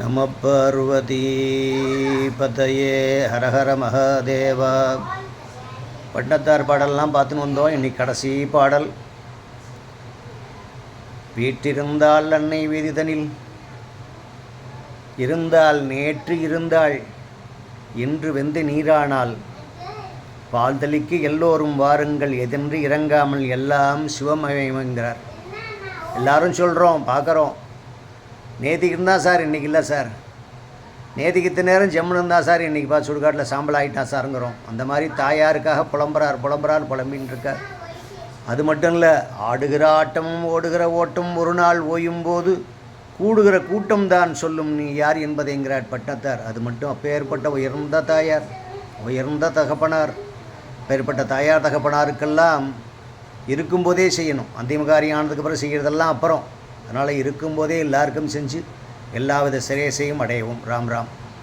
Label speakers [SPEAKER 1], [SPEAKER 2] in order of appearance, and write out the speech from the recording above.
[SPEAKER 1] நம பார்வதிபதையே ஹரஹர மகாதேவா. பட்டத்தார் பாடல்லாம் பார்த்துன்னு வந்தோம். இன்னைக்கு கடைசி பாடல். வீட்டிருந்தால் அன்னை வீதிதனில் இருந்தால் நேற்று இருந்தாள் இன்று வெந்து நீரானால். பால்தலிக்கு எல்லோரும் வாருங்கள் எதென்று இறங்காமல் எல்லாம் சிவமயங்கிறார் எல்லாரும் சொல்கிறோம் பார்க்குறோம். நேற்றுக்கு இருந்தால் சார் இன்றைக்கி இல்லை சார். நேற்றுக்கு இத்தனை நேரம் ஜம்முன்னு இருந்தா சார் இன்றைக்கி பார்த்து சுடுகாட்டில் சாம்பல் ஆகிட்டான் சாருங்கிறோம். அந்த மாதிரி தாயாருக்காக புலம்புறார் புலம்புறார் புலம்பின்னு இருக்கார். அது மட்டும் இல்லை ஆடுகிற ஆட்டமும் ஓடுகிற ஓட்டம் ஒரு நாள் ஓயும் போது கூடுகிற கூட்டம் தான் சொல்லும் நீ யார் என்பதைங்கிறார் பட்டத்தார். அது மட்டும் அப்பேற்பட்ட உயர்ந்த தாயார் உயர்ந்த தகப்பனார். அப்பேற்பட்ட தாயார் தகப்பனாருக்கெல்லாம் இருக்கும்போதே செய்யணும். அந்திம காரியம் ஆனதுக்கு அப்புறம் செய்கிறதெல்லாம் அப்புறம். அதனால் இருக்கும்போதே எல்லாருக்கும் செஞ்சு எல்லாவித சிரேசையும் அடையவும். ராம் ராம்.